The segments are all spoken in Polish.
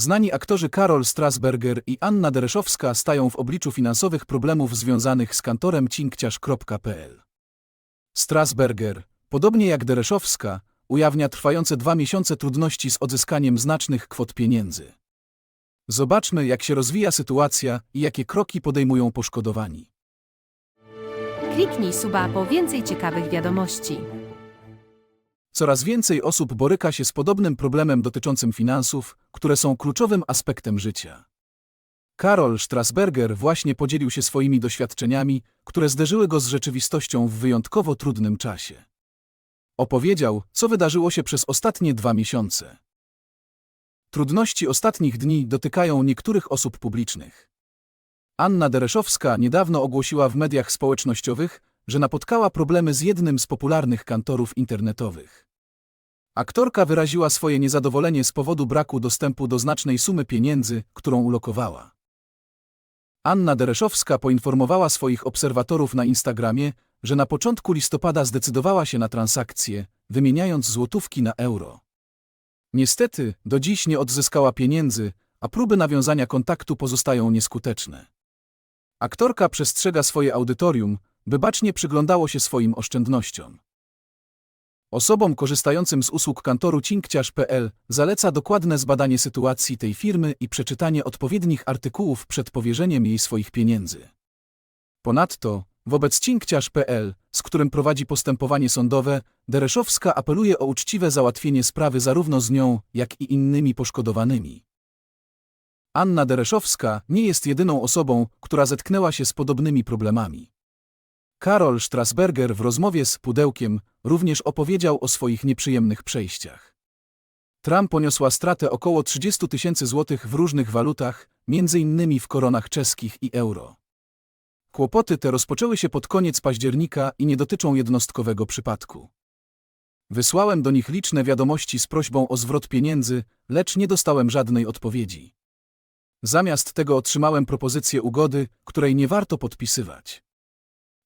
Znani aktorzy Karol Strasberger i Anna Dereszowska stają w obliczu finansowych problemów związanych z kantorem cinkciarz.pl. Strasberger, podobnie jak Dereszowska, ujawnia trwające dwa miesiące trudności z odzyskaniem znacznych kwot pieniędzy. Zobaczmy, jak się rozwija sytuacja i jakie kroki podejmują poszkodowani. Kliknij suba po więcej ciekawych wiadomości. Coraz więcej osób boryka się z podobnym problemem dotyczącym finansów, które są kluczowym aspektem życia. Karol Strasberger właśnie podzielił się swoimi doświadczeniami, które zderzyły go z rzeczywistością w wyjątkowo trudnym czasie. Opowiedział, co wydarzyło się przez ostatnie dwa miesiące. Trudności ostatnich dni dotykają niektórych osób publicznych. Anna Dereszowska niedawno ogłosiła w mediach społecznościowych, że napotkała problemy z jednym z popularnych kantorów internetowych. Aktorka wyraziła swoje niezadowolenie z powodu braku dostępu do znacznej sumy pieniędzy, którą ulokowała. Anna Dereszowska poinformowała swoich obserwatorów na Instagramie, że na początku listopada zdecydowała się na transakcję, wymieniając złotówki na euro. Niestety, do dziś nie odzyskała pieniędzy, a próby nawiązania kontaktu pozostają nieskuteczne. Aktorka przestrzega swoje audytorium, by bacznie przyglądało się swoim oszczędnościom. Osobom korzystającym z usług kantoru cinkciarz.pl zaleca dokładne zbadanie sytuacji tej firmy i przeczytanie odpowiednich artykułów przed powierzeniem jej swoich pieniędzy. Ponadto, wobec cinkciarz.pl, z którym prowadzi postępowanie sądowe, Dereszowska apeluje o uczciwe załatwienie sprawy zarówno z nią, jak i innymi poszkodowanymi. Anna Dereszowska nie jest jedyną osobą, która zetknęła się z podobnymi problemami. Karol Strasberger w rozmowie z Pudełkiem również opowiedział o swoich nieprzyjemnych przejściach. Trump poniosła stratę około 30 tysięcy złotych w różnych walutach, innymi w koronach czeskich i euro. Kłopoty te rozpoczęły się pod koniec października i nie dotyczą jednostkowego przypadku. Wysłałem do nich liczne wiadomości z prośbą o zwrot pieniędzy, lecz nie dostałem żadnej odpowiedzi. Zamiast tego otrzymałem propozycję ugody, której nie warto podpisywać.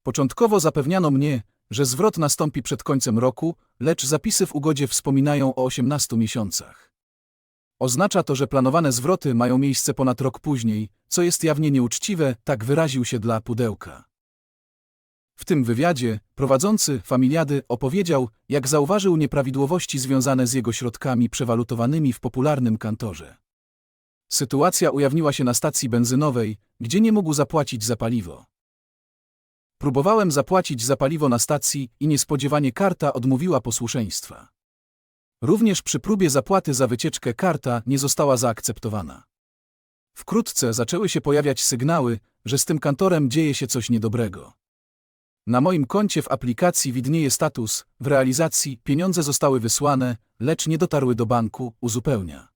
Początkowo zapewniano mnie, że zwrot nastąpi przed końcem roku, lecz zapisy w ugodzie wspominają o 18 miesiącach. Oznacza to, że planowane zwroty mają miejsce ponad rok później, co jest jawnie nieuczciwe, tak wyraził się dla pudełka. W tym wywiadzie prowadzący familiady opowiedział, jak zauważył nieprawidłowości związane z jego środkami przewalutowanymi w popularnym kantorze. Sytuacja ujawniła się na stacji benzynowej, gdzie nie mógł zapłacić za paliwo. Próbowałem zapłacić za paliwo na stacji i niespodziewanie karta odmówiła posłuszeństwa. Również przy próbie zapłaty za wycieczkę karta nie została zaakceptowana. Wkrótce zaczęły się pojawiać sygnały, że z tym kantorem dzieje się coś niedobrego. Na moim koncie w aplikacji widnieje status, w realizacji pieniądze zostały wysłane, lecz nie dotarły do banku, uzupełnia.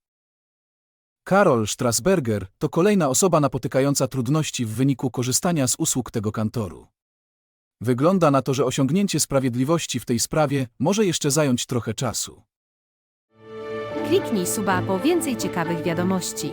Karol Strasberger to kolejna osoba napotykająca trudności w wyniku korzystania z usług tego kantoru. Wygląda na to, że osiągnięcie sprawiedliwości w tej sprawie może jeszcze zająć trochę czasu. Kliknij suba po więcej ciekawych wiadomości.